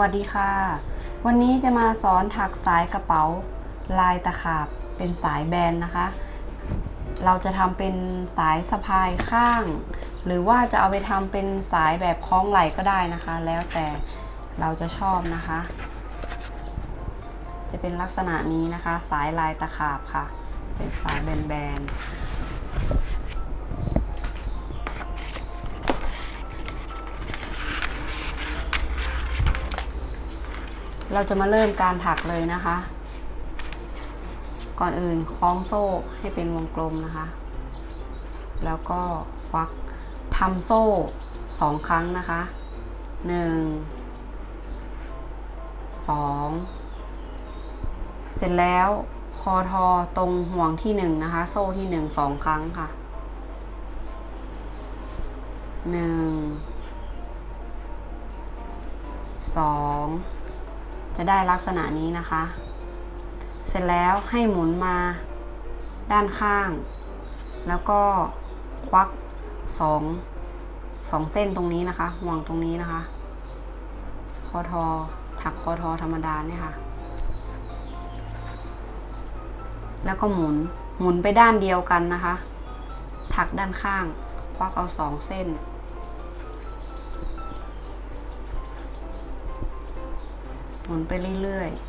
วัสดีค่ะ วันนี้จะมาสอนถักสายกระเป๋าลายตะขาบเป็นสายแบนนะคะ เราจะทำเป็นสายสะพายข้าง หรือว่าจะเอาไปทำเป็นสายแบบคล้องไหล่ก็ได้นะคะ แล้วแต่เราจะชอบนะคะ จะเป็นลักษณะนี้นะคะ สายลายตะขาบค่ะ เป็นสายแบนๆ เราจะมาเริ่มการถักเลยนะคะ ก่อนอื่นคล้องโซ่ให้เป็นวงกลมนะคะ แล้วก็ควักทำโซ่สองครั้งนะคะหนึ่งสองเสร็จแล้วคอทอตรงห่วงที่หนึ่งนะคะ โซ่ที่หนึ่งสองครั้งค่ะหนึ่งสอง จะได้ลักษณะนี้นะคะ เสร็จแล้วให้หมุนมาด้านข้าง แล้วก็ควักสองสองเส้นตรงนี้นะคะห่วงตรงนี้นะคะ คอทอถักคอทอธรรมดาเนี่ยค่ะ แล้วก็หมุนหมุนไปด้านเดียวกันนะคะ ถักด้านข้าง ควักเอาสองเส้น มุนไปเรื่อยๆ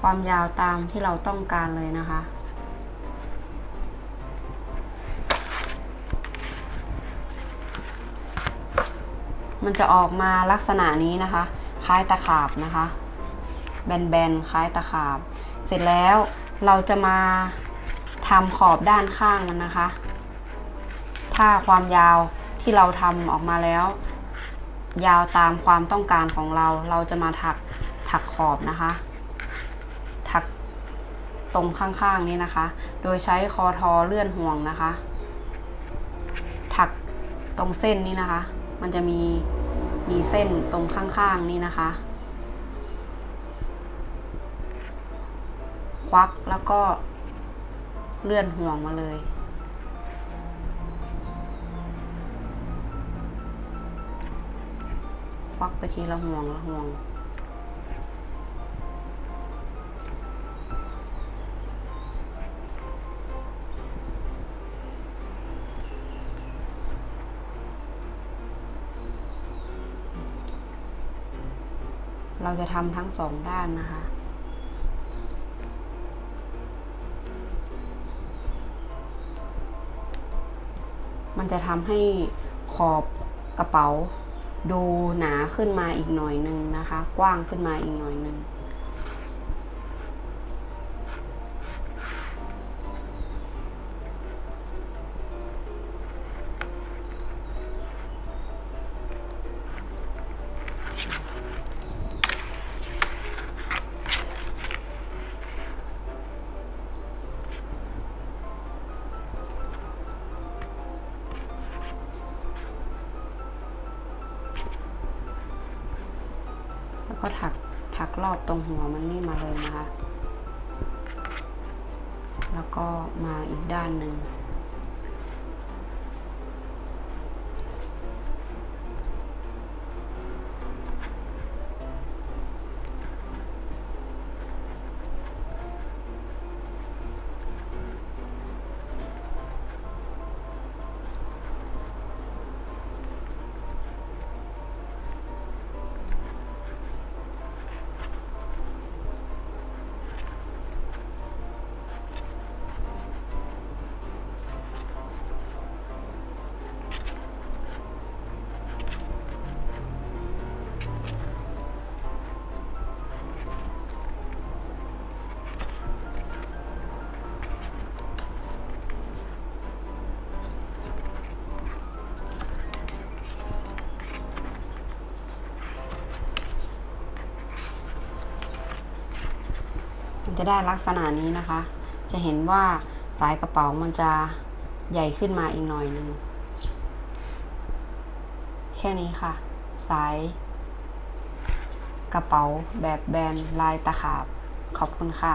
ความยาวตามที่เราต้องการเลยนะคะ มันจะออกมาลักษณะนี้นะคะ คล้ายตะขาบนะคะ แบนๆ คล้ายตะขาบ เสร็จแล้วเราจะมาทำขอบด้านข้างมันนะคะ ถ้าความยาวที่เราทำออกมาแล้ว ยาวตามความต้องการของเรา เราจะมาถักถักขอบนะคะ ถักตรงข้างๆนี้นะคะ โดยใช้คอทอเลื่อนห่วงนะคะ ถักตรงเส้นนี้นะคะ มันจะมีมีเส้นตรงข้างๆนี่นะคะ ควักแล้วก็เลื่อนห่วงมาเลย ควักไปทีละห่วงละห่วง เราจะทำทั้งสองด้านนะคะ มันจะทำให้ขอบกระเป๋าดูหนาขึ้นมาอีกหน่อยหนึงนะคะ กว้างขึ้นมาอีกหน่อยหนึง ก็ถักถักรอบตรงหัวมันนี่มาเลยนะคะ แล้วก็มาอีกด้านหนึ่ง จะได้ลักษณะนี้นะคะ จะเห็นว่าสายกระเป๋ามันจะใหญ่ขึ้นมาอีกหน่อยหนึงแค่นี้ค่ะ สายกระเป๋าแบบแบรนด์ลายตะขาบ ขอบคุณค่ะ